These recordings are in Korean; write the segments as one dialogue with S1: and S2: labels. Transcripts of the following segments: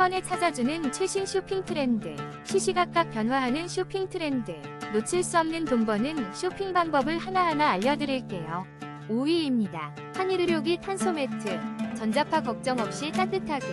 S1: 번에 찾아주는 최신 쇼핑 트렌드. 시시각각 변화하는 쇼핑 트렌드. 놓칠 수 없는 돈 버는 쇼핑 방법을 하나하나 알려드릴게요. 5위입니다. 한일의료기 탄소 매트. 전자파 걱정 없이 따뜻하게.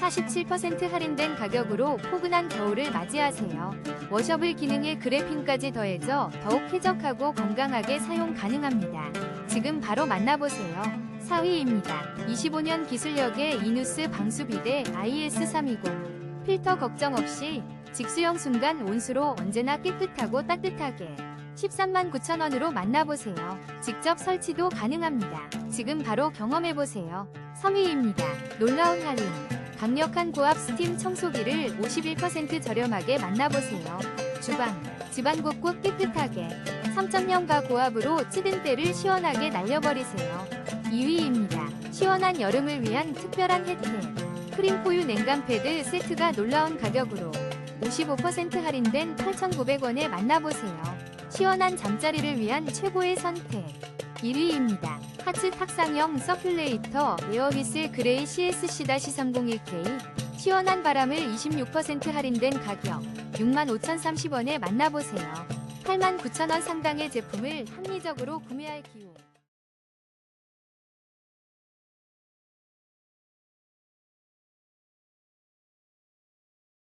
S1: 47% 할인된 가격으로 포근한 겨울을 맞이하세요. 워셔블 기능에 그래핀까지 더해져 더욱 쾌적하고 건강하게 사용 가능합니다. 지금 바로 만나보세요. 4위입니다. 25년 기술력의 이누스 방수비대 IS320. 필터 걱정 없이 직수형 순간 온수로 언제나 깨끗하고 따뜻하게 13만 9천원으로 만나보세요. 직접 설치도 가능합니다. 지금 바로 경험해보세요. 3위입니다. 놀라운 할인. 강력한 고압 스팀 청소기를 51% 저렴하게 만나보세요. 주방, 집안 곳곳 깨끗하게 3.0가 고압으로 찌든 때를 시원하게 날려버리세요. 2위입니다. 시원한 여름을 위한 특별한 혜택. 크림포유 냉감 패드 세트가 놀라운 가격으로 55% 할인된 8,900원에 만나보세요. 시원한 잠자리를 위한 최고의 선택. 1위입니다. 하츠 탁상형 서큘레이터 에어휘슬 그레이 CSC-301K 시원한 바람을 26% 할인된 가격 65,030원에 만나보세요. 89,000원 상당의 제품을 합리적으로 구매할 기회